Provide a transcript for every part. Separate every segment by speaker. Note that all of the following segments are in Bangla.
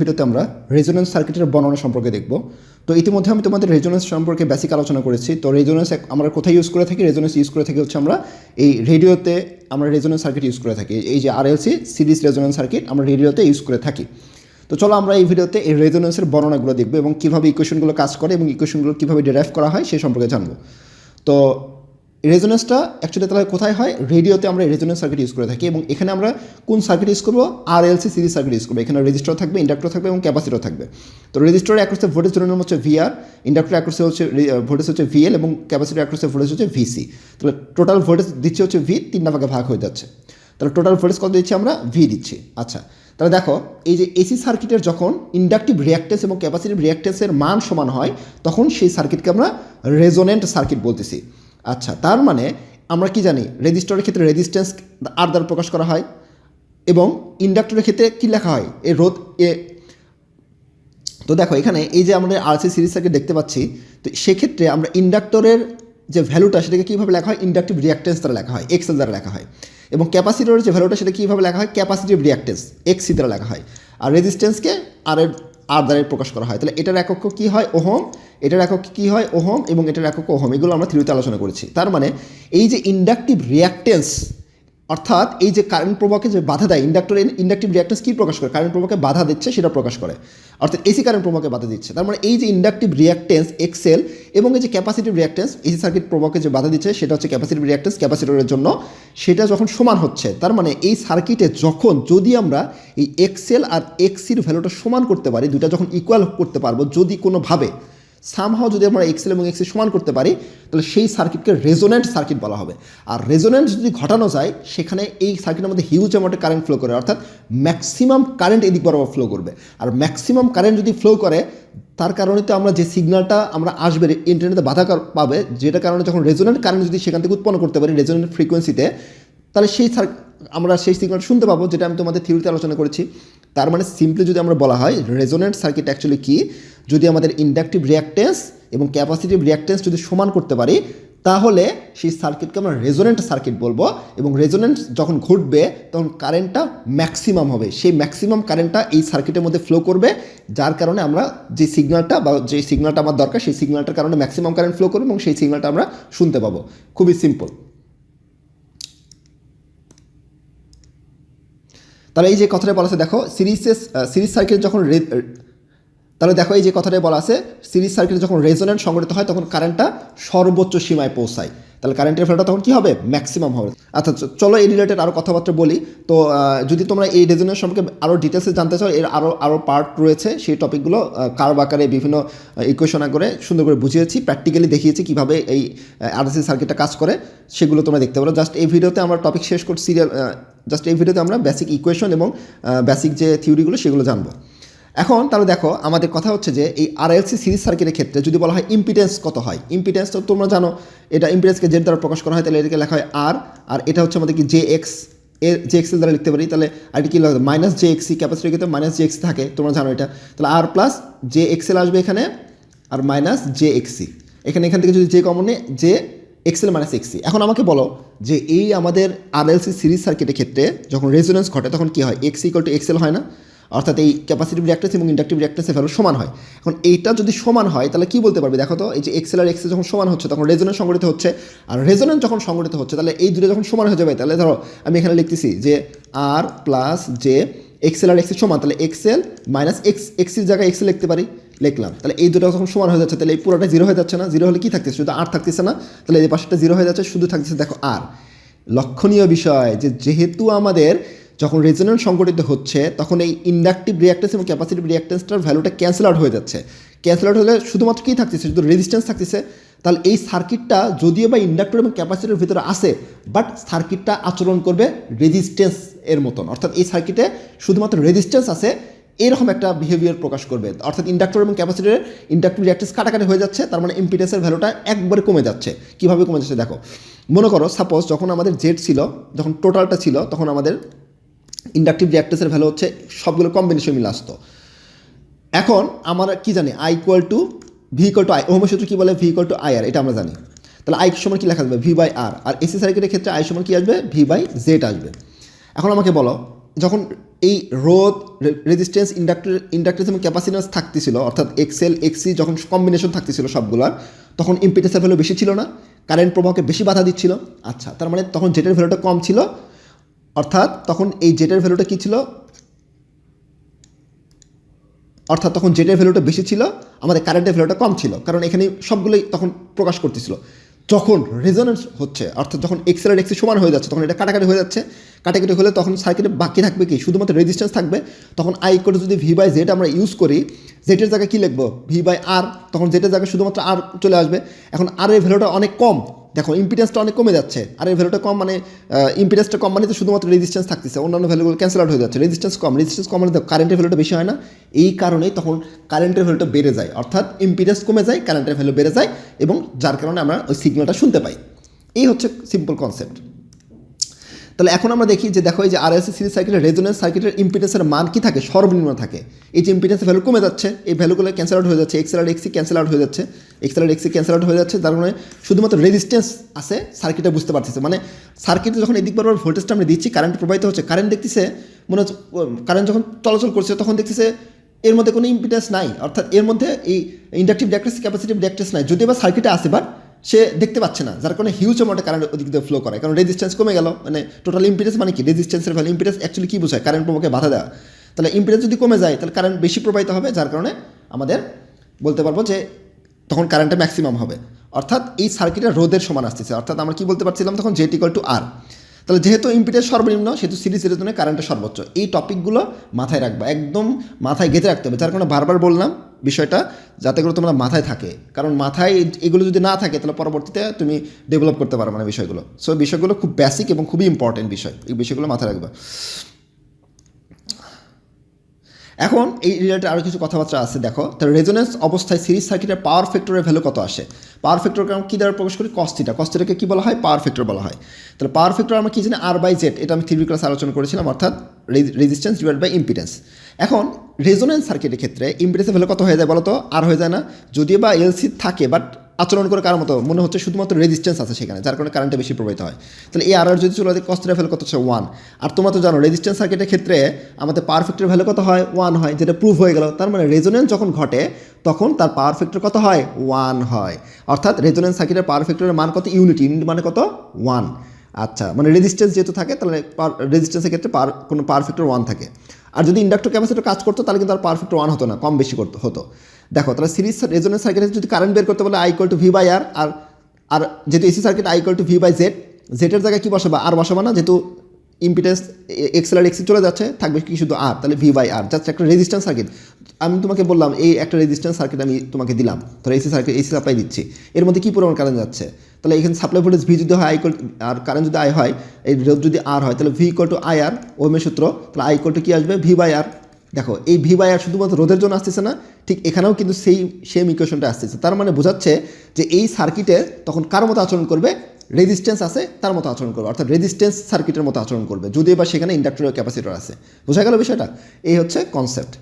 Speaker 1: ভিডিওতে আমরা রেজোনেন্স সার্কিটের বর্ণনা সম্পর্কে দেখব। তো ইতিমধ্যে আমি তোমাদের রেজোনেন্স সম্পর্কে বেসিক আলোচনা করেছি। তো রেজোনেন্স আমরা কোথায় ইউজ করে থাকি? রেজোনেন্স ইউজ করে থাকি হচ্ছে আমরা এই রেডিওতে আমরা রেজোনেন্স সার্কিট ইউজ করে থাকি। এই যে আরএলসি সিরিজ রেজোনেন্স সার্কিট আমরা রেডিওতে ইউজ করে থাকি। তো চলো আমরা এই ভিডিওতে এই রেজোনেন্সের বর্ণনাগুলো দেখব এবং কীভাবে ইকুয়েশনগুলো কাজ করে এবং ইকুয়েশনগুলো কীভাবে ডিরাইভ করা হয় সেই সম্পর্কে জানব। তো রেজোনেন্সটা অ্যাকচুয়ালি তাহলে কোথায় হয়? রেডিওতে আমরা রেজোনেন্স সার্কিট ইউজ করে থাকি এবং এখানে আমরা কোন সার্কিট ইউজ করব? আর এলসি সিরিজ সার্কিট ইউজ করব। এখানে রেজিস্টার থাকবে ইন্ডাক্টর থাকবে এবং ক্যাপাসিটর থাকবে। তো রেজিস্টারের অ্যাক্রসে ভোল্টেজ ধরে হচ্ছে ভিআর ইন্ডাক্টর অ্যাক্রসে হচ্ছে ভোল্টেজ হচ্ছে ভিএল এবং ক্যাপাসিটর অ্যাক্রসে ভোল্টেজ হচ্ছে ভিসি তাহলে টোটাল ভোল্টেজ দিচ্ছে হচ্ছে ভি তিনটা ভাগে ভাগ হয়ে যাচ্ছে। তাহলে টোটাল ভোল্টেজ কত দিচ্ছি আমরা? ভি দিচ্ছি। আচ্ছা তাহলে দেখো, এই যে এসি সার্কিটের যখন ইন্ডাকটিভ রিয়াক্টেন্স এবং ক্যাপাসিটিভ রিয়াক্টেন্সের মান সমান হয়, তখন সেই সার্কিটকে আমরা রেজোনেন্ট সার্কিট বলতেছি। আচ্ছা তার মানে আমরা কি জানি, রেজিস্টরের ক্ষেত্রে রেজিস্ট্যান্স আর দ্বারা প্রকাশ করা হয় এবং ইন্ডাক্টরের ক্ষেত্রে কী লেখা হয়? এ রোধ, এ। তো দেখো, এখানে এই যে আমাদের আরসি সিরিজ সার্কিট দেখতে পাচ্ছি, তো সেক্ষেত্রে আমরা ইন্ডাক্টরের যে ভ্যালুটা সেটাকে কীভাবে লেখা হয়? ইন্ডাকটিভ রিয়াক্টেন্স দ্বারা লেখা হয় এক্সেল দ্বারা লেখা হয়। এবং ক্যাপাসিটরের যে ভ্যালুটা সেটা কীভাবে লেখা হয়? ক্যাপাসিটিভ রিয়াক্টেন্স এক্সি দ্বারা লেখা হয়। আর রেজিস্ট্যান্সকে আর এর আর দ্বারা প্রকাশ করা হয়। তাহলে এটার একক কী হয়? ওহম। এটার একক কী হয়? ওহম এবং এটার একক ওহম। এগুলো আমরা থিওরিতে আলোচনা করেছি। তার মানে এই যে ইন্ডাকটিভ রিয়াক্টেন্স অর্থাৎ এই যে কারেন্ট প্রবাহকে যে বাধা দেয় ইন্ডাক্টর ইন্ডাকটিভ রিয়াক্টেন্স কী প্রকাশ করে? কারেন্ট প্রবাহকে বাধা দিচ্ছে, সেটা প্রকাশ করে। অর্থাৎ এসি কারেন্ট প্রবাহকে বাধা দিচ্ছে। তার মানে এই যে ইন্ডাকটিভ রিয়াক্টেন্স এক্সেল এবং এই যে ক্যাপাসিটিভ রিয়াক্টেন্স এসি সার্কিট প্রবাহকে যে বাধা দিচ্ছে, সেটা হচ্ছে ক্যাপাসিটিভ রিয়াক্টেন্স ক্যাপাসিটরের জন্য। সেটা যখন সমান হচ্ছে, তার মানে এই সার্কিটে যখন যদি আমরা এই এক্সেল আর এক্সির ভ্যালুটা সমান করতে পারি দুটা যখন ইকুয়াল করতে পারব, যদি কোনোভাবে সামহাও যদি আমরা এক্সেল এবং এক্সি সমান করতে পারি, তাহলে সেই সার্কিটকে রেজোনেন্ট সার্কিট বলা হবে। আর রেজোনেন্ট যদি ঘটানো যায়, সেখানে এই সার্কিটের মধ্যে হিউজ অ্যামাউন্টে কারেন্ট ফ্লো করে, অর্থাৎ ম্যাক্সিমাম কারেন্ট এদিক বরাবর ফ্লো করবে। আর ম্যাক্সিমাম কারেন্ট যদি ফ্লো করে, তার কারণে তো আমরা যে সিগন্যালটা আমরা আসবে ইন্টারনেটে বাধা পাবে যেটা কারণে যখন রেজোনেন্ট কারেন্ট যদি সেখান থেকে উৎপন্ন করতে পারি রেজোনেন্ট ফ্রিকোয়েন্সিতে তাহলে সেই আমরা সেই সিগন্যাল শুনতে পাবো, যেটা আমি তোমাদের থিওরিতে আলোচনা করেছি। তার মানে সিম্পলি যদি আমরা বলা হয় রেজোনেন্ট সার্কিট অ্যাকচুয়ালি কী? যদি আমাদের ইন্ডাকটিভ রিয়াক্টেন্স এবং ক্যাপাসিটিভ রিয়াক্টেন্স যদি সমান করতে পারি, তাহলে সেই সার্কিটকে আমরা রেজোনেন্ট সার্কিট বলব এবং রেজোনেন্ট যখন ঘটবে, তখন কারেন্টটা ম্যাক্সিমাম হবে। সেই ম্যাক্সিমাম কারেন্টটা এই সার্কিটের মধ্যে ফ্লো করবে, যার কারণে আমরা যে সিগন্যালটা বা যে সিগন্যালটা আমার দরকার, সেই সিগন্যালটার কারণে ম্যাক্সিমাম কারেন্ট ফ্লো করবে এবং সেই সিগন্যালটা আমরা শুনতে পাবো। খুবই সিম্পল তাহলে এই যে কথাটা বলা আছে, দেখো সিরিজেস সিরিজ সার্কিট যখন তাহলে দেখো এই যে কথাটা বলা আছে সিরিজ সার্কিট যখন রেজোনেন্ট সংগঠিত হয়, তখন কারেন্টটা সর্বোচ্চ সীমায় পৌঁছায়। তাহলে কারেন্টের ফ্লোটা তখন কী হবে? ম্যাক্সিমাম হবে। আচ্ছা চলো এই রিলেটেড আরও কথাবার্তা বলি। তো যদি তোমরা এই রেজোনেন্ট সম্পর্কে আরও ডিটেলসে জানতে চাও, এর আরও আরও পার্ট রয়েছে, সেই টপিকগুলো কার্ভ আকারে বিভিন্ন ইকুয়েশন করে সুন্দর করে বুঝিয়েছি প্র্যাকটিক্যালি দেখিয়েছি কীভাবে এই আরসি সার্কিটটা কাজ করে, সেগুলো তোমরা দেখতে পারো। জাস্ট এই ভিডিওতে আমরা টপিক শেষ করছি সিরিয়াল জাস্ট এই ভিডিওতে আমরা বেসিক ইকুয়েশন এবং বেসিক যে থিওরিগুলো সেগুলো জানব। এখন তাহলে দেখো, আমাদের কথা হচ্ছে যে এই আরএলসি সিরিজ সার্কিটের ক্ষেত্রে যদি বলা হয় ইম্পিডেন্স কত হয়? ইম্পিডেন্স তো তোমরা জানো, এটা ইম্পিডেন্সকে জেড দ্বারা প্রকাশ করা হয়, তাহলে এটাকে লেখা হয় আর আর এটা হচ্ছে আমাদের কি জে এক্স এ জে এক্সেল দ্বারা লিখতে পারি, তাহলে আর কি লাগবে? Minus J X C capacity কিন্তু মাইনাস জে এক্সি থাকে, তোমরা জানো এটা। তাহলে আর প্লাস জে এক্সেল আসবে এখানে, আর মাইনাস জে এক্সি এখানে এখান থেকে যদি জে কমন নেই J X L minus X C এখন আমাকে বলো যে এই আমাদের আরএলসি সিরিজ সার্কিটের ক্ষেত্রে যখন রেজোনেন্স ঘটে, তখন কী হয়? এক্স ইকুয়াল টু এক্সেল হয় না? অর্থাৎ এই ক্যাপাসিটিভ রিয়াক্টেন্স এবং ইন্ডাকটিভ রিয়াক্টেন্সের ভ্যালু সমান হয়। এখন এইটা যদি সমান হয়, তাহলে কি বলতে পারবে? দেখো তো, এই যে এক্সেল আর এক্সেল যখন সমান হচ্ছে, তখন রেজোনেন্স সংগঠিত হচ্ছে। আর রেজোনেন্স যখন সংগঠিত হচ্ছে, তাহলে এই দুটো যখন সমান হয়ে যাবে, তাহলে ধরো, আমি এখানে লিখতেছি যে আর প্লাস যে এক্সেল আর এক্সেল সমান, তাহলে এক্সেল মাইনাস এক্স এক্সের জায়গায় এক্সেল লিখতে পারি, লিখলাম। তাহলে এই দুটো যখন সমান হয়ে যাচ্ছে, তাহলে এই পুরোটা জিরো হয়ে যাচ্ছে না। জিরো হলে কি থাকতেছে? শুধু আর থাকতেছে না। তাহলে এই পাশেটা জিরো হয়ে যাচ্ছে, শুধু থাকতেছে, দেখো আর লক্ষণীয় বিষয় যে, যেহেতু আমাদের যখন রেজোনেন্স সংগঠিত হচ্ছে, তখন এই ইন্ডাকটিভ রিয়াক্টেন্স এবং ক্যাপাসিটিভ রিয়াক্টেন্সটার ভ্যালুটা ক্যান্সেল আউট হয়ে যাচ্ছে। ক্যান্সেল আউট হলে শুধুমাত্র কী থাকতেছে? শুধু রেজিস্ট্যান্স থাকতেছে। তাহলে এই সার্কিটটা যদিও বা ইন্ডাক্টর এবং ক্যাপাসিটির ভিতরে আসে বাট সার্কিটটা আচরণ করবে রেজিস্ট্যান্স এর মতন। অর্থাৎ এই সার্কিটে শুধুমাত্র রেজিস্ট্যান্স আছে, এরকম একটা বিহেভিয়ার প্রকাশ করবে। অর্থাৎ ইন্ডাক্টর এবং ক্যাপাসিটরের ইন্ডাক্টিভ রিয়াক্টেন্স কাটাকাটি হয়ে যাচ্ছে, তার মানে ইম্পিডেন্সের ভ্যালুটা একবারে কমে যাচ্ছে। কীভাবে কমে যাচ্ছে? দেখো, মনে করো সাপোজ যখন আমাদের জেড ছিল, যখন টোটালটা ছিল, তখন আমাদের ইন্ডাকটিভ রিয়াক্টেন্সের ভ্যালু হচ্ছে সবগুলো কম্বিনেশন মিলে আসতো। এখন আমরা কি জানি? I equal to V equal to I ওহমের সূত্র কী বলে? V equal to I R এটা আমরা জানি। তাহলে আই সমান কী লেখা যাবে ভি বাই আর আর এসি সার্কিটের ক্ষেত্রে আই সমান কী আসবে? ভি বাই জেড আসবে। এখন আমাকে বলো, যখন এই রোধ রেজিস্ট্যান্স ইন্ডাক্টর ইন্ডাক্টেন্স এবং ক্যাপাসিটেন্স থাকতেছিল, অর্থাৎ এক্সেল এক্সি যখন কম্বিনেশন থাকতেছিল সবগুলোর, তখন ইম্পিটেন্সের ভ্যালু বেশি ছিল না কারেন্ট প্রবাহকে বেশি বাধা দিচ্ছিল। আচ্ছা তার মানে তখন জেটের ভ্যালুটা কম ছিল অর্থাৎ তখন এই জেটের ভ্যালুটা কী ছিল? অর্থাৎ তখন জেটের ভ্যালুটা বেশি ছিল, আমাদের কারেন্টের ভ্যালুটা কম ছিল, কারণ এখানে সবগুলোই তখন প্রকাশ করতেছিল। যখন রেজোনেন্স হচ্ছে, অর্থাৎ যখন এক্সেল আর এক্সি সমান হয়ে যাচ্ছে, তখন এটা কাটাকাটি হয়ে যাচ্ছে। কাটাকাটি হলে তখন সার্কিটে বাকি থাকবে কি? শুধুমাত্র রেজিস্ট্যান্স থাকবে। তখন আই করে যদি ভি বাই জেড আমরা ইউজ করি জেটের জায়গায় কী লিখব? ভি বাই আর তখন জেটের জায়গায় শুধুমাত্র আর চলে আসবে। এখন আর এর ভ্যালুটা অনেক কম দেখো ইম্পিডেন্সটা অনেক কমে যাচ্ছে। আর এই ভ্যালুটা কম মানে ইম্পিডেন্সটা কম মানে তো শুধুমাত্র রেজিস্ট্যান্স থাকতেছে। অন্যান্য ভ্যালুগুলো ক্যান্সেল আউট হয়ে যাচ্ছে। রেজিস্ট্যান্স কম রেজিস্ট্যান্স কম মানে কারেন্টের ভ্যালুটা বেশি হয় না। এই কারণেই তখন কারেন্টের ভ্যালুটা বেড়ে যায়। অর্থাৎ ইম্পিডেন্স কমে যায় কারেন্টের ভ্যালু বেড়ে যায় এবং যার কারণে আমরা ওই সিগন্যালটা শুনতে পাই। এই হচ্ছে সিম্পল কনসেপ্ট তাহলে এখন আমরা দেখি যে দেখো এই যে আরএসএ সিরিজ সার্কিটের রেজোনেন্স সার্কিটের ইম্পিডেন্সের মান কি থাকে? সর্বনিম্ন থাকে। এই যে ইম্পিডেন্সের ভ্যালু কমে যাচ্ছে, এই ভ্যালুগুলো ক্যান্সেল আউট হয়ে যাচ্ছে এক্সেল আর এক্সি ক্যান্সেল আউট হয়ে যাচ্ছে এক্সেল আর এক্সি ক্যান্সেল আউট হয়ে যাচ্ছে, তার মানে শুধুমাত্র রেজিস্ট্যান্স আছে সার্কিটে বুঝতে পারতেছে। মানে সার্কিটে যখন এদিক বরাবর ভোল্টেজটা আমরা দিচ্ছি কারেন্ট প্রবাহিত হচ্ছে কারেন্ট দেখতেছে, মনে হচ্ছে কারেন্ট যখন চলাচল করছে, তখন দেখতেছে এর মধ্যে কোনো ইম্পিডেন্স নাই। অর্থাৎ এর মধ্যে এই ইন্ডাকটিভ ড্যাক্টেস ক্যাপাসিটিভ ড্যাক্টেস নাই। যদি বা সার্কিটে আসে বাট সে দেখতে পাচ্ছে না, যার কারণে হিউজ অ্যামাউন্টে কারেন্ট ওদিক দিয়ে ফ্লো করে কারণ রেজিস্ট্যান্স কমে গেল মানে টোটাল ইম্পিডেন্স মানে কি? রেজিস্ট্যান্সের ভ্যালু ইম্পিডেন্স অ্যাকচুয়ালি কী বোঝায়? কারেন্ট প্রবাহকে বাধা দেওয়া। তাহলে ইম্পিডেন্স যদি কমে যায়, তাহলে কারেন্ট বেশি প্রবাহিত হবে, যার কারণে আমাদের বলতে পারব যে তখন কারেন্টটা ম্যাক্সিমাম হবে। অর্থাৎ এই সার্কিটের রোদের সমান আসতেছে। অর্থাৎ আমরা কি বলতে পারছিলাম তখন? জেট ইকুয়াল টু আর তাহলে যেহেতু ইম্পিডেন্স সর্বনিম্ন, সেহেতু সিরিজ রেজনে কারেন্টের সর্বোচ্চ। এই টপিকগুলো মাথায় রাখবা, একদম মাথায় গেঁথে রাখতে হবে। যার কারণে বারবার বললাম বিষয়টা যাতে করে তোমরা মাথায় থাকে। কারণ মাথায় এগুলো যদি না থাকে, তাহলে পরবর্তীতে তুমি ডেভেলপ করতে পারবে না বিষয়গুলো। সো বিষয়গুলো খুব বেসিক এবং খুবই ইম্পর্টেন্ট বিষয়। এই বিষয়গুলো মাথায় রাখবা। এখন এই রিলেটেড আরও কিছু কথাবার্তা আছে, দেখো। তার রেজোনেন্স অবস্থায় সিরিজ সার্কিটের পাওয়ার ফ্যাক্টরের ভ্যালু কত আসে? পাওয়ার ফ্যাক্টরকে আমরা কী দ্বারা প্রকাশ করি? কস্টিটা কস্টিটাকে কী বলা হয়? পাওয়ার ফ্যাক্টর বলা হয়। তাহলে পাওয়ার ফ্যাক্টর আমরা কী জানি? আর বাই জেড এটা আমি থ্রি ক্লাস আলোচনা করেছিলাম, অর্থাৎ রেজিস্ট্যান্স ডিভাইড বাই ইম্পিডেন্স এখন রেজোনেন্স সার্কিটের ক্ষেত্রে ইম্পিডেন্সের ভ্যালু কত হয়ে যায় বলতো? আর হয়ে যায় না। যদিও বা এলসি থাকে বাট আচরণ করে কারোর মতো মনে হচ্ছে শুধুমাত্র রেজিস্ট্যান্স আছে সেখানে, যার কারণে কারেন্টটা বেশি প্রভাবিত হয়। তাহলে এই আর আর যদি চলে যায় কস্টের ভ্যালু কত হচ্ছে? ওয়ান আর তোমরা তো জানো রেজিস্ট্যান্স সার্কিটের ক্ষেত্রে আমাদের পাওয়ার ফ্যাক্টর ভ্যালু কত হয়? ওয়ান হয়, যেটা প্রুভ হয়ে গেল। তার মানে রেজোনেন্স যখন ঘটে, তখন তার পাওয়ার ফ্যাক্টর কত হয়? ওয়ান হয়। অর্থাৎ রেজোনেন্স সার্কিটের পাওয়ার ফ্যাক্টরের মান কত? ইউনিট ইউনিট মানে কত? ওয়ান আচ্ছা মানে রেজিস্ট্যান্স যেহেতু থাকে, তাহলে রেজিস্ট্যান্সের ক্ষেত্রে পার কোনো পাওয়ার ফ্যাক্টর ওয়ান থাকে। আর যদি ইন্ডাক্টর ক্যাপাসিটর কাজ করতো, তাহলে কিন্তু আর পারফেক্ট ওয়ান হতো না, কম বেশি করতে, হতো। দেখো, তাহলে সিরিজ রেজোনেন্স সার্কিটে যদি কারেন্ট বের করতে বলে I to V by R আর যেহেতু AC circuit I to V by Z জেটের জায়গায় কী বসাবা? আর বসাবা না? যেহেতু ইম্পিটেন্স এক্সেল আর এক্সি চলে যাচ্ছে, থাকবে কি শুধু আর তাহলে ভি বাই আর জাস্ট একটা রেজিস্ট্যান্স সার্কিট আমি তোমাকে বললাম, এই একটা রেজিস্ট্যান্স সার্কিট আমি তোমাকে দিলাম, ধরো এসি সার্কিট এসি সাপ্লাই দিচ্ছি, এর মধ্যে কী পরিমাণ কারেন্ট যাচ্ছে? তাহলে এখানে সাপ্লাই ভোল্টেজ ভি যদি হয় আই আর কারেন্ট যদি আই হয়, এই যদি আর হয়, তাহলে V equal to I R ওমের সূত্র, তাহলে আই ইকুয়াল টু কী আসবে? ভি বাই আর দেখো, এই ভি বাই আর শুধুমাত্র রোধের জন্য আসতেছে না, ঠিক এখানেও কিন্তু সেই সেম ইকুয়েশনটা আসতেছে। তার মানে বোঝাচ্ছে যে এই সার্কিটে তখন কার মতো আচরণ করবে? রেজিস্ট্যান্স আছে, তার মতো আচরণ করবে। অর্থাৎ রেজিস্ট্যান্স সার্কিটের মতো আচরণ করবে। যদি বা সেখানে ইন্ডাক্টর ক্যাপাসিটর আছে। বোঝা গেল বিষয়টা? এই হচ্ছে কনসেপ্ট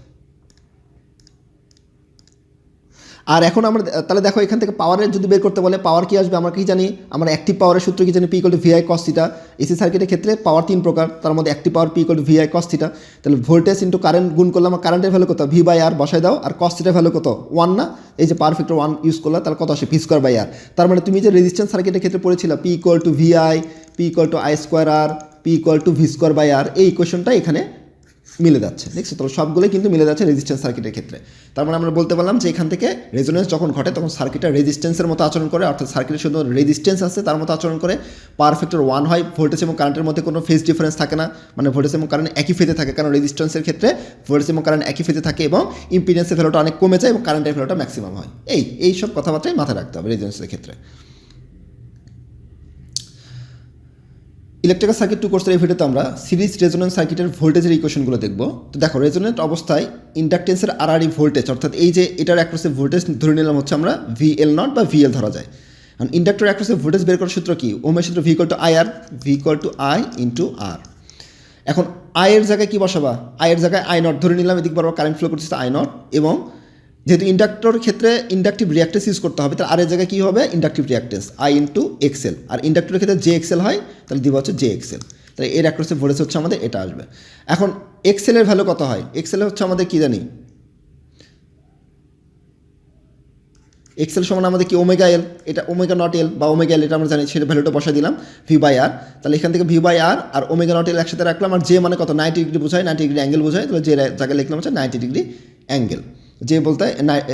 Speaker 1: আর এখন আমরা, তাহলে দেখো এখান থেকে পাওয়ারের যদি বের করতে বলে পাওয়ার কি আসবে আমরা কি জানি? আমরা অ্যাক্টিভ পাওয়ারের সূত্র কি জানি? P equal V I cos theta AC সার্কিটের ক্ষেত্রে পাওয়ার তিন প্রকার, তার মধ্যে active power P equal to V I cos theta তাহলে ভোল্টেজ ইন্টু কারেন্ট গুণ করলাম কারেন্টের ভ্যালু কত? ভি বাই আর বসাই দাও, আর কস্টিটার ভ্যালু কত? ওয়ান না? এই যে পারফেক্ট ওয়ান ইউজ করলে তাহলে কত আসে? ভি স্কোয়ার বাই আর তার মানে তুমি যে রেজিস্ট্যান্স সার্কিটের ক্ষেত্রে পড়েছিল P equal to V I P equal to I square R P equal to V square by R এই ইকুয়েশনটা এখানে মিলে যাচ্ছে। দেখছ? তো সবগুলোই কিন্তু মিলে যাচ্ছে রেজিস্ট্যান্স সার্কিটের ক্ষেত্রে। তার মানে আমরা বলতে পারলাম যে এখান থেকে রেজোনেন্স যখন ঘটে, তখন সার্কিটটা রেজিস্ট্যান্সের মতো আচরণ করে, অর্থাৎ সার্কিটের শুধু রেজিস্ট্যান্স আছে, তার মতো আচরণ করে। পারফেক্টর ওয়ান হয় ভোল্টেজ এবং কারেন্টের মধ্যে কোনো ফেজ ডিফারেন্স থাকে না। মানে ভোল্টেজ এবং কারেন্ট একই ফেজে থাকে, কারণ রেজিস্ট্যান্সের ক্ষেত্রে ভোল্টেজ এবং কারেন্ট একই ফেজে থাকে এবং ইম্পিডেন্সের ভ্যালুটা অনেক কমে যায় এবং কারেন্টের ভ্যালুটা ম্যাক্সিমাম হয়। এই এই সব কথাবার্তাই মাথায় রাখতে হবে রেজিস্ট্যান্সের ক্ষেত্রে। ইলেকট্রিক্যাল সার্কিট টু কোর্সের এই ভিডিওতে আমরা সিরিজ রেজোনেন্স সার্কিটের ভোল্টেজের ইকুয়েশনগুলো দেখব। তো দেখো রেজোনেন্ট অবস্থায় ইন্ডাকটেন্সের আরআরই ভোল্টেজ অর্থাৎ এই যে এটার অ্যাক্রসে ভোল্টেজ ধরে নিলাম হচ্ছে আমরা ভিএল নট বা ভিএল ধরা যায়। কারণ ইন্ডাক্টর অ্যাক্রসে ভোল্টেজ বের করার সূত্র কি? ওমের সূত্র V to I R V to I into R এখন আয়ের জায়গায় কি বসাবা? আয়ের জায়গায় আই নট ধরে নিলাম, এদিক বরাবর কারেন্ট ফ্লো করতেছে আই নট এবং যেহেতু ইন্ডাক্টর ক্ষেত্রে ইন্ডাকটিভ রিয়াক্টেন্স ইউজ করতে হবে তার আরের জায়গায় কী হবে? Inductive reactance I into X L R ইন্ডাক্টরের ক্ষেত্রে জে এক্সেল হয়, তাহলে দিব হচ্ছে জে এক্সেল তাহলে এর অ্যাক্রোসে ভোল্টেজ হচ্ছে আমাদের এটা আসবে। এখন এক্সেলের ভ্যালু কত হয়? এক্সেল হচ্ছে আমাদের কী জানি? এক্সেল সমান আমাদের কি? ওমেগা এল এটা ওমেগা নট এল বা ওমেগা এল এটা আমরা জানি, সেটা ভ্যালুটা বসাই দিলাম ভি বাই আর তাহলে এখান থেকে ভি বাই আর আর ওমেগা নট এল একসাথে রাখলাম, আর যে মানে কত? নাইনটি ডিগ্রি বোঝায় নাইনটি ডিগ্রি অ্যাঙ্গেল বোঝায়, তাহলে যে জায়গায় লিখলাম হচ্ছে নাইনটি ডিগ্রি অ্যাঙ্গেল যে বলতে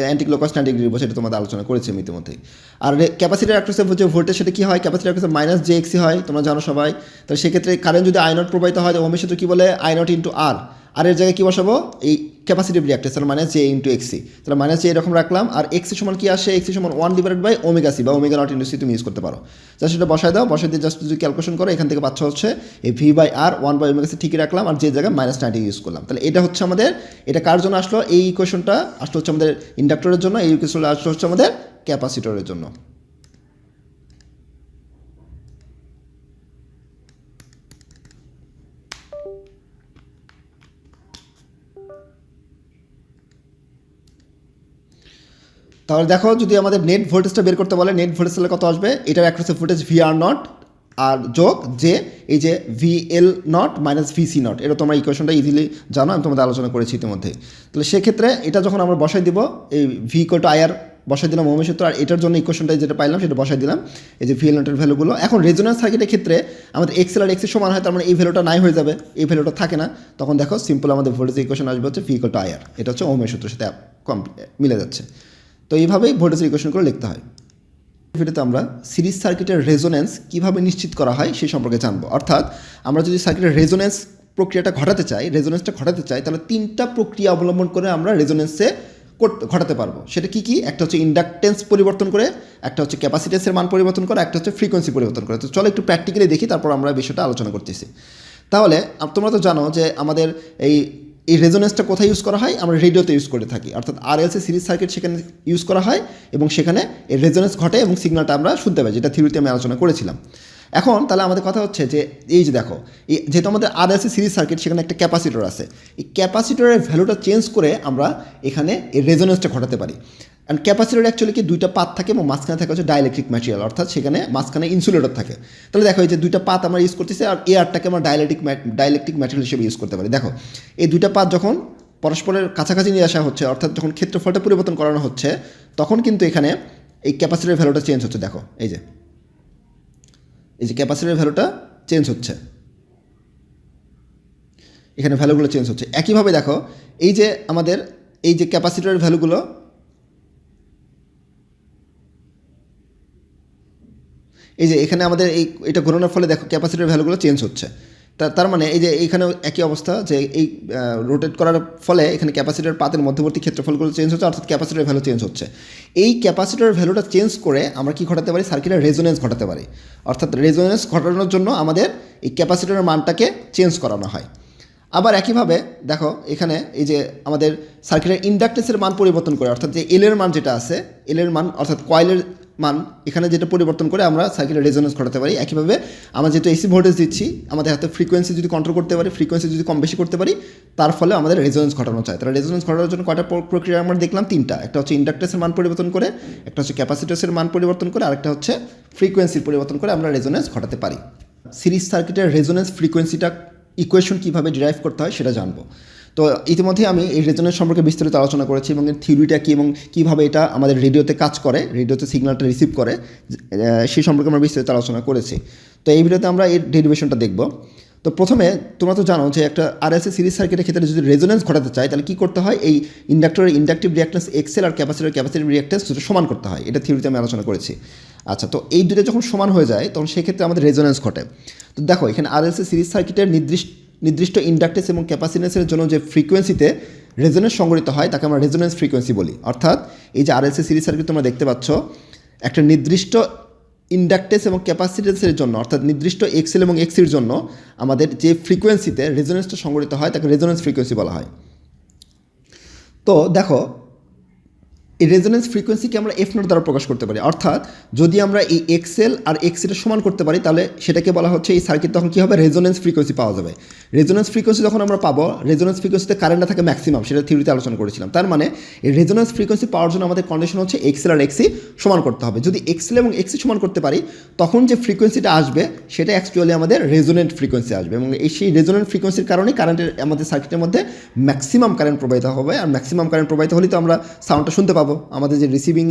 Speaker 1: অ্যান্টিক্লোকাস নাইনটি ডিগ্রি সেটা তোমাদের আলোচনা করেছি আমি ইতিমধ্যেই। আর ক্যাপাসিটি অ্যাক্রোসে যে ভোল্টেজ সেটা কী হয়? ক্যাপাসিটি অ্যাক্রোসে মাইনাস জে এক্সি হয়, তোমরা জানো সবাই। তাহলে সেক্ষেত্রে কারেন্ট যদি আইনট প্রবাহিত হয় ওমের সাথে কী বলে? আইনট ইন্টু আর আর এর জায়গায় কী বসাবো? এই ক্যাপাসিটিভ রিয়াক্টেন্স তাহলে minus J into X C তাহলে মাইনাস এরকম রাখলাম, আর এক্সি সমান কি আসে? এক্সি সমান one divided by omega C বা ওমেগা নট ইন্টু সি তুমি ইউজ করতে পারো। জাস্ট সেটা বসায় দাও বসাই দিয়ে জাস্ট যদি ক্যালকুলেশন করো, এখান থেকে পাচ্ছ হচ্ছে এই V by R one by omega C ঠিকই রাখলাম, আর যে জায়গায় মাইনাস নাইনটি ইউজ করলাম। তাহলে এটা হচ্ছে আমাদের, এটা কার জন্য আসলো? এই ইকুয়েশনটা আসলো হচ্ছে আমাদের ইন্ডাক্টরের জন্য, এই ইকুয়েশনটা আসলো হচ্ছে আমাদের ক্যাপাসিটরের জন্য। তাহলে দেখো যদি আমাদের নেট ভোল্টেজটা বের করতে বলে নেট ভোল্টেজ কত আসবে? এটার অ্যাক্রোসে ভোল্টেজ ভি আর নট আর যোগ যে এই যে V L naught minus V C naught এটা তোমরা ইকুয়েশনটা ইজিলি জানো, আমি তোমাদের আলোচনা করেছি ইতিমধ্যে। তাহলে সেক্ষেত্রে এটা যখন আমরা বসাই দিব, এই ভি ইকুয়াল টু বসাই দিলাম সূত্র আর এটার জন্য ইকুয়েশনটা যেটা পাইলাম সেটা বসাই দিলাম, এই যে ভি এল নটের ভ্যালুগুলো এখন রেজোনেন্স সার্কিটের ক্ষেত্রে আমাদের এক্সেল আর এক্সের সমান হয়, তার মানে এই ভ্যালুটা নাই হয়ে যাবে, এই ভ্যালুটা থাকে না। তখন দেখো সিম্পল আমাদের ভোল্টেজ ইকুয়েশন আসবে হচ্ছে ভি ইকুয়াল টু এটা হচ্ছে ওমের সূত্রের সাথে মিলে যাচ্ছে। তো এইভাবেই ভোল্টেজের ইকুয়েশনগুলো লিখতে হয়। ভিডিওতে আমরা সিরিজ সার্কিটের রেজোনেন্স কীভাবে নিশ্চিত করা হয় সেই সম্পর্কে জানব। অর্থাৎ আমরা যদি সার্কিটের রেজোনেন্স প্রক্রিয়াটা ঘটাতে চাই রেজোনেন্সটা ঘটাতে চাই, তাহলে তিনটা প্রক্রিয়া অবলম্বন করে আমরা রেজোনেন্সে ঘটাতে পারব। সেটা কি কি? একটা হচ্ছে ইন্ডাকটেন্স পরিবর্তন করে, একটা হচ্ছে ক্যাপাসিটেন্সের মান পরিবর্তন করে, একটা হচ্ছে ফ্রিকোয়েন্সি পরিবর্তন করে। তো চলো একটু প্র্যাকটিক্যালি দেখি, তারপর আমরা বিষয়টা আলোচনা করতেছি। তাহলে তোমরা তো জানো যে আমাদের এই এই রেজোনেন্সটা কোথায় ইউজ করা হয়? আমরা রেডিওতে ইউজ করে থাকি। অর্থাৎ R L C series circuit সেখানে ইউজ করা হয় এবং সেখানে এই রেজোনেন্স ঘটে এবং সিগনালটা আমরা শুনতে পাই, যেটা থিওরিতে আমি আলোচনা করেছিলাম। এখন তাহলে আমাদের কথা হচ্ছে যে, এই যে দেখো যেহেতু আমাদের আর এলসি সিরিজ সার্কিট সেখানে একটা ক্যাপাসিটর আছে, এই ক্যাপাসিটরের ভ্যালুটা চেঞ্জ করে আমরা এখানে এই রেজোনেন্সটা ঘটাতে পারি। অ্যান্ড ক্যাপাসিটর অ্যাকচুয়ালি কি? দুইটা পাত থাকে এবং মাঝখানে থাকে হচ্ছে ডাইলেকট্রিক ম্যাটেরিয়াল অর্থাৎ সেখানে মাঝখানে ইনসুলেটর থাকে। তাহলে দেখো এই যে দুইটা পাত আমরা ইউজ করতেছি আর এয়ারটাকে আমরা ডাইলেকট্রিক ডাইলেকট্রিক ম্যাটেরিয়াল হিসেবে ইউজ করতে পারি। দেখো, এই দুইটা পাত যখন পরস্পরের কাছাকাছি নিয়ে আসা হচ্ছে, অর্থাৎ যখন ক্ষেত্রফলটা পরিবর্তন করানো হচ্ছে, তখন কিন্তু এখানে এই ক্যাপাসিটির ভ্যালুটা চেঞ্জ হচ্ছে। দেখো, এই যে এই যে ক্যাপাসিটির ভ্যালুটা চেঞ্জ হচ্ছে। এখানে ভ্যালুগুলো চেঞ্জ হচ্ছে। একইভাবে দেখো, এই যে আমাদের, এই যে ক্যাপাসিটরের ভ্যালুগুলো এই যে এখানে আমাদের এই, এটা ঘোরানোর ফলে দেখো ক্যাপাসিটির ভ্যালুগুলো চেঞ্জ হচ্ছে। তার মানে এই যে এইখানেও একই অবস্থা যে এই রোটেট করার ফলে এখানে ক্যাপাসিটার পাতের মধ্যবর্তী ক্ষেত্রফলগুলো চেঞ্জ হচ্ছে, অর্থাৎ ক্যাপাসিটার ভ্যালু চেঞ্জ হচ্ছে। এই ক্যাপাসিটার ভ্যালুটা চেঞ্জ করে আমরা কি ঘটাতে পারি? সার্কিটের রেজোনেন্স ঘটাতে পারি। অর্থাৎ রেজোনেন্স ঘটানোর জন্য আমাদের এই ক্যাপাসিটারের মানটাকে চেঞ্জ করানো হয়। আবার একইভাবে দেখো এখানে এই যে আমাদের সার্কিটের ইন্ডাকটেন্সের মান পরিবর্তন করে, অর্থাৎ যে এলের মান যেটা আছে এলের মান, অর্থাৎ কয়েলের মান এখানে যেটা পরিবর্তন করে আমরা সার্কিটের রেজোনেন্স ঘটাতে পারি। একইভাবে আমরা যেহেতু এসি ভোল্টেজ দিচ্ছি, আমাদের হাতে ফ্রিকোয়েন্সি যদি কন্ট্রোল করতে পারি ফ্রিকোয়েন্সি যদি কম বেশি করতে পারি, তার ফলে আমাদের রেজোনেন্স ঘটানো চাই। তাহলে রেজোনেন্স ঘটানোর জন্য কয়টা প্রক্রিয়া আমরা দেখলাম? তিনটা। একটা হচ্ছে ইন্ডাকটেন্সের মান পরিবর্তন করে, একটা হচ্ছে ক্যাপাসিটার্সের মান পরিবর্তন করে আরেকটা হচ্ছে ফ্রিকোয়েন্সির পরিবর্তন করে আমরা রেজোনেন্স ঘটাতে পারি। সিরিজ সার্কিটের রেজোনেন্স ফ্রিকোয়েন্সিটা ইকুয়েশন কীভাবে ডিরাইভ করতে হয় সেটা জানব। তো ইতিমধ্যে আমি এই রেজোনেন্স সম্পর্কে বিস্তারিত আলোচনা করেছি এবং এর থিওরিটা কী এবং কীভাবে এটা আমাদের রেডিওতে কাজ করে রেডিওতে সিগন্যালটা রিসিভ করে সেই সম্পর্কে আমরা বিস্তারিত আলোচনা করেছি। তো এই ভিডিওতে আমরা এর ডেরিভেশনটা দেখব। তো প্রথমে তোমরা তো জানো যে একটা আরএসএ সিরিজ সার্কিটের ক্ষেত্রে যদি রেজোনেন্স ঘটাতে চাই তাহলে কী করতে হয়? এই ইন্ডাক্টরের ইন্ডাকটিভ রিয়াক্টেন্স এক্সেল আর ক্যাপাসিটার ক্যাপাসিটিভ রিয়াক্টেন্স দুটো সমান করতে হয়। এটা থিওরিতে আমি আলোচনা করেছি। আচ্ছা তো এই দুটো যখন সমান হয়ে যায়, তখন সেক্ষেত্রে আমাদের রেজোনেন্স ঘটে। তো দেখো, এখানে আরএলসি সিরিজ সার্কিটের নির্দিষ্ট নির্দিষ্ট ইন্ডাকটেন্স এবং ক্যাপাসিটেন্সের জন্য যে ফ্রিকোয়েন্সিতে রেজোনেন্স সংগঠিত হয়, তাকে আমরা রেজোনেন্স ফ্রিকোয়েন্সি বলি। অর্থাৎ এই যে আরএলসি সিরিজ সার্কিট তোমরা দেখতে পাচ্ছ, একটা নির্দিষ্ট ইন্ডাকটেন্স এবং ক্যাপাসিটেন্সের জন্য, অর্থাৎ নির্দিষ্ট এক্সেল এবং এক্সির জন্য আমাদের যে ফ্রিকোয়েন্সিতে রেজোনেন্সটা সংগঠিত হয়, তাকে রেজোনেন্স ফ্রিকোয়েন্সি বলা হয়। তো দেখো এই রেজোনেন্স ফ্রিকোয়েন্সিকে আমরা এফ নোট দ্বারা প্রকাশ করতে পারি। অর্থাৎ যদি আমরা এই এক্সেল আর এক্সেলের সমান করতে পারি, তাহলে সেটাকে বলা হচ্ছে এই সার্কিট তখন কী হবে? রেজোনেন্স ফ্রিকোয়েন্সি পাওয়া যাবে। রেজোনেন্স ফ্রিকোয়েন্সি যখন আমরা পাবো রেজোনেন্স ফ্রিকোয়েন্সিতে কারেন্টটা থাকে ম্যাক্সিমাম সেটা থিওরিতে আলোচনা করেছিলাম। তার মানে এই রেজোনেন্স ফ্রিকোয়েন্সি পাওয়ার জন্য আমাদের কন্ডিশন হচ্ছে এক্সেল আর এক্সি সমান করতে হবে। যদি এক্সেল এবং এক্সি সমান করতে পারি, তখন যে ফ্রিকোয়েন্সিটা আসবে, সেটা অ্যাকচুয়ালি আমাদের রেজোনেন্ট ফ্রিকোয়েন্সি আসবে এবং এই সেই রেজোনেন্ট ফ্রিকোয়েন্সির কারণেই কারেন্টের আমাদের সার্কিটের মধ্যে ম্যাক্সিমাম কারেন্ট প্রবাহিত হবে। আর ম্যাক্সিমাম কারেন্ট প্রবাহিত হলেই তো আমরা সাউন্ডটা শুনতে পাবো। আমাদের যে রিসিভিং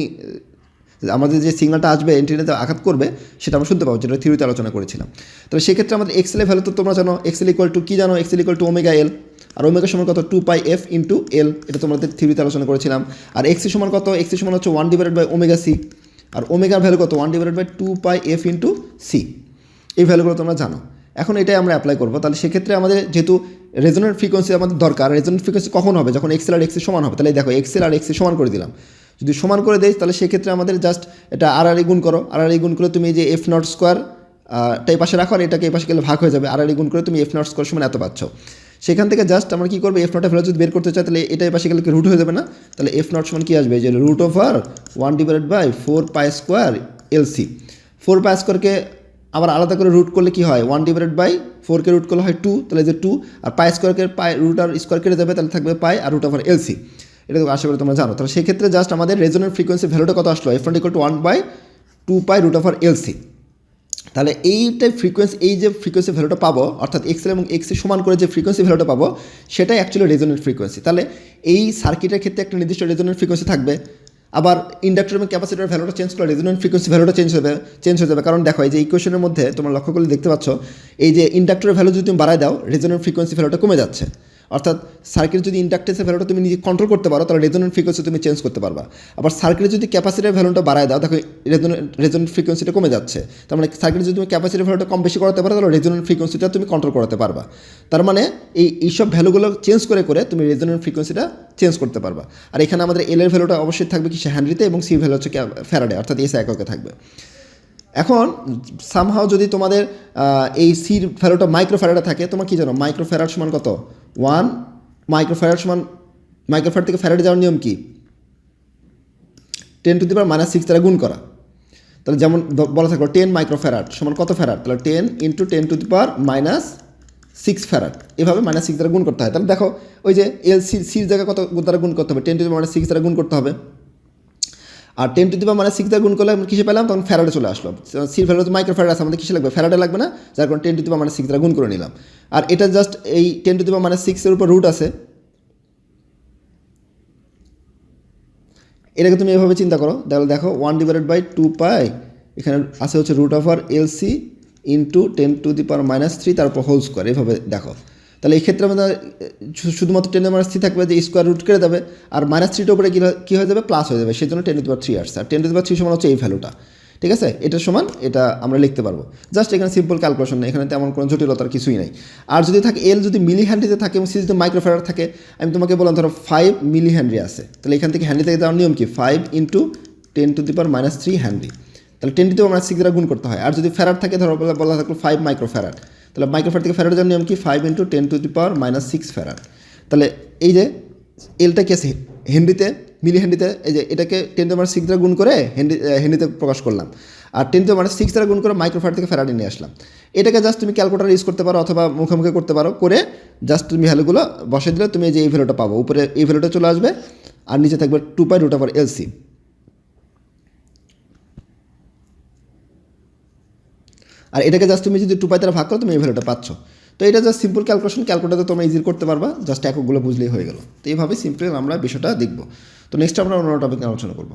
Speaker 1: আমাদের যে সিগনালটা আসবে এন্টিনাতে আঘাত করবে, সেটা আমরা শুনতে পাবো, যেটা থিওরিতে আলোচনা করেছিলাম। তাহলে সেক্ষেত্রে আমাদের এক্সেলের ভ্যালু তো তোমরা জানো এক্সেল ইকুয়াল টু কী জানো? X L equal to omega L R omega সমান কত? Two pi F into L এটা তোমাদের থিওরিতে আলোচনা করেছিলাম। আর এক্সি সমান কত? এক্সি সমান হচ্ছে one divided by omega C আর ওমেগার ভ্যালু কত? One divided by two pi F into C এই ভ্যালুগুলো তোমরা জানো। এখন এটাই আমরা অ্যাপ্লাই করব। তাহলে সেক্ষেত্রে আমাদের যেহেতু রেজোনেন্ট ফ্রিকোয়েন্সি আমাদের দরকার। রেজোনেন্ট ফ্রিকোয়েন্সি কখন হবে? যখন এক্সেল আর এক্সি সমান হবে। তাহলে দেখো এক্সেল আর এক্সি সমান করে দিলাম। যদি সমান করে দেয় তাহলে সেক্ষেত্রে আমাদের জাস্ট এটা আর আর গুণ করো। আর আর গুণ করে তুমি যে এফ নট স্কোয়ার টাই পাশে রাখো আর এটাকে এই পাশে গেলে ভাগ হয়ে যাবে। আর আর গুণ করে তুমি এফ নট স্কোয়ার সমান এত পাচ্ছ। সেখান থেকে জাস্ট আমরা কী করব? এফ নটের ভ্যালু যদি বের করতে চাই, তাহলে এটাই পাশে গেলে রুট হয়ে যাবে না? তাহলে এফ নট সমান কী আসবে? যে root over one divided by four pi square L C four pi স্কোয়ারকে আবার আলাদা করে রুট করলে কি হয়? ওয়ান ডিভাইডেড বাই ফোরকে রুট করলে হয় টু তাহলে যে টু আর পাই স্কোয়ারকে পাই রুট আর স্কোয়ার কেটে যাবে, তাহলে থাকবে পাই আর রুট ওভার এলসি এটা তো আশা করি তোমরা জানো। তাহলে সেক্ষেত্রে জাস্ট আমাদের রেজোনেন্ট ফ্রিকোয়েন্সি ভ্যালুটা কত আসলো? F equal to one by two pi root over L C তাহলে এইটাই ফ্রিকোয়েন্সি এই যে ফ্রিকোয়েন্সি ভ্যালুটা পাবো, অর্থাৎ এক্সেল এবং এক্সি সমান করে যে ফ্রিকোয়েন্সি ভ্যালুটা পাবো, সেটাই অ্যাকচুয়ালি রেজোনেন্ট ফ্রিকোয়েন্সি তাহলে এই সার্কিটের ক্ষেত্রে একটা নির্দিষ্ট রেজোনেন্ট ফ্রিকোয়েন্সি থাকবে। আবার ইন্ডাক্টর এবং ক্যাপাসিটার ভ্যালুটা চেঞ্জ করলে রেজোনেন্ট ফ্রিকোয়েন্সি ভ্যালুটা চেঞ্জ হবে চেঞ্জ হয়ে যাবে। কারণ দেখো, এই যে ইকুয়েশনের মধ্যে তোমরা লক্ষ্য করলে দেখতে পাচ্ছ, এই যে ইন্ডাক্টরের ভ্যালু যদি তুমি বাড়ায় দাও রেজোনেন্ট ফ্রিকোয়েন্সি ভ্যালুটা কমে যাচ্ছে। অর্থাৎ সার্কিট যদি ইন্ডাক্টেন্সের ভ্যালুটা তুমি নিজে কন্ট্রোল করতে পারো, তাহলে রেজোনেন্ট ফ্রিকোয়েন্সি তুমি চেঞ্জ করতে পারবা। আবার সার্কিটে যদি ক্যাপাসিটির ভ্যালুটা বাড়ায় দাও, দেখো রেজোনেন্ট রেজোনেন্ট ফ্রিকোয়েন্সিটা কমে যাচ্ছে। তার মানে সার্কিটে যদি তুমি ক্যাপাসিটির ভ্যালুটা কম বেশি করাতে পারো, তাহলে রেজোনেন্ট ফ্রিকোয়েন্সিটা তুমি কন্ট্রোল করতে পারবা। তার মানে এই এইসব ভ্যালুগুলো চেঞ্জ করে করে তুমি রেজোনেন্ট ফ্রিকোয়েন্সিটা চেঞ্জ করতে পারবা। আর এখানে আমাদের এল এর ভ্যালুটা অবশ্যই থাকবে কি হ্যান্ড্রিতে এবং সি ভ্যালু হচ্ছে ফ্যারাডে অর্থাৎ এসে এককে থাকবে। এখন সামহাও যদি তোমাদের এই সির মাইক্রো ফ্যারাডে থাকে, তোমার কি জানো মাইক্রো ফ্যারাড সমান কত? ওয়ান মাইক্রো ফ্যারাড সমান মাইক্রো ফ্যারাড থেকে ফ্যারাডে যাওয়ার নিয়ম কি? Ten to the power minus six দ্বারা গুণ করা। তাহলে যেমন বলা থাকল টেন মাইক্রো ফ্যারাড সমান কত ফ্যারাড তাহলে ten into ten to the power minus six farad এভাবে মাইনাস সিক্স দ্বারা গুণ করতে হয়। তাহলে দেখো, ওই যে এল সি সির জায়গায় কত দ্বারা গুণ করতে হবে? Ten to the minus six দ্বারা গুণ করতে হবে। আর টেন টু দি মানে সিক্স দ্বারা গুণ করলে আমরা কিসে পেলাম? তখন ফ্যারাডে চলে আসলো। সির তো মাইক্রো ফ্যারাড আছে, আমাদের কিসে লাগবে? ফ্যারাডে লাগবে না। যার কারণে টেন টু দি মানে সিক্স দ্বারা গুণ করে নিলাম। আর এটা জাস্ট এই টেন টু দি মানে সিক্সের উপর রুট আছে। এটাকে তুমি এভাবে চিন্তা করো। তাহলে দেখো one divided by two pi এখানে আছে হচ্ছে root of R L C into ten to the power minus three তারপর হোল স্কোয়ার এভাবে দেখো। তাহলে এই ক্ষেত্রে আমাদের শুধুমাত্র টেনের মাইনাস থ্রি থাকবে যে স্কোয়ার রুট কেটে যাবে, আর মাইনাস থ্রিটার উপরে কী হয়ে যাবে? প্লাস হয়ে যাবে। সেই জন্য টেন টু পাওয়ার থ্রি আসছে। আর টেন টু পাওয়ার থ্রি সমান হচ্ছে এই ভ্যালুটা ঠিক আছে? এটার সমান, এটা আমরা লিখতে পারব। জাস্ট এখানে সিম্পল ক্যালকুলেশন নেই। এখানে তেমন কোনো জটিলতার কিছুই নাই। আর যদি থাকে এল যদি মিলি হ্যান্ডিতে থাকে এবং সি যদি মাইক্রোফেরার থাকে, আমি তোমাকে বললাম, ধরো ফাইভ মিলি হ্যান্ডি আছে। তাহলে এখান থেকে হ্যান্ডি থেকে দেওয়ার নিয়ম কি? Five into ten to the power minus three henry তাহলে টেন টু দি সিক্স দ্বারা গুণ করতে হয়। আর যদি ফেরার থাকে, ধরো বলা থাকল ফাইভ মাইক্রো ফেরার তাহলে মাইক্রোফেরার থেকে ফেরার জন্য নিয়ম কি? Five into ten to the power minus six farad তাহলে এই যে এলটা কি আছে? হেনরিতে, মিলি হেনরিতে, এই যে এটাকে টেন টু মাইনাস সিক্স দ্বারা গুণ করে হেনরি হেনরিতে প্রকাশ করলাম। আর টেন টু মাইনাস সিক্স দ্বারা গুণ করে মাইক্রোফার থেকে ফেরাডে নিয়ে আসলাম। এটাকে জাস্ট তুমি ক্যালকুলেটার ইউজ করতে পারো অথবা মুখে মুখে করতে পারো করে জাস্ট তুমি ভ্যালুগুলো বসে দিলে তুমি এই যে এই ভ্যালুটা পাবো। উপরে এই ভ্যালুটা চলে আসবে, আর নিচে থাকবে two pi root over L C আর এটাকে জাস্ট তুমি যদি টু পাই দ্বারা ভাগ করো, তুমি এই ভ্যালুটা পাচ্ছ। তো এটা জাস্ট সিম্পল ক্যালকুলেশন ক্যালকুলেটার তোমরা ইজি করতে পারবা জাস্ট এককগুলো বুঝলেই হয়ে গেল। তো এইভাবে সিম্পল আমরা বিষয়টা দেখব। তো নেক্সট আমরা অন্য টপিক আলোচনা করব।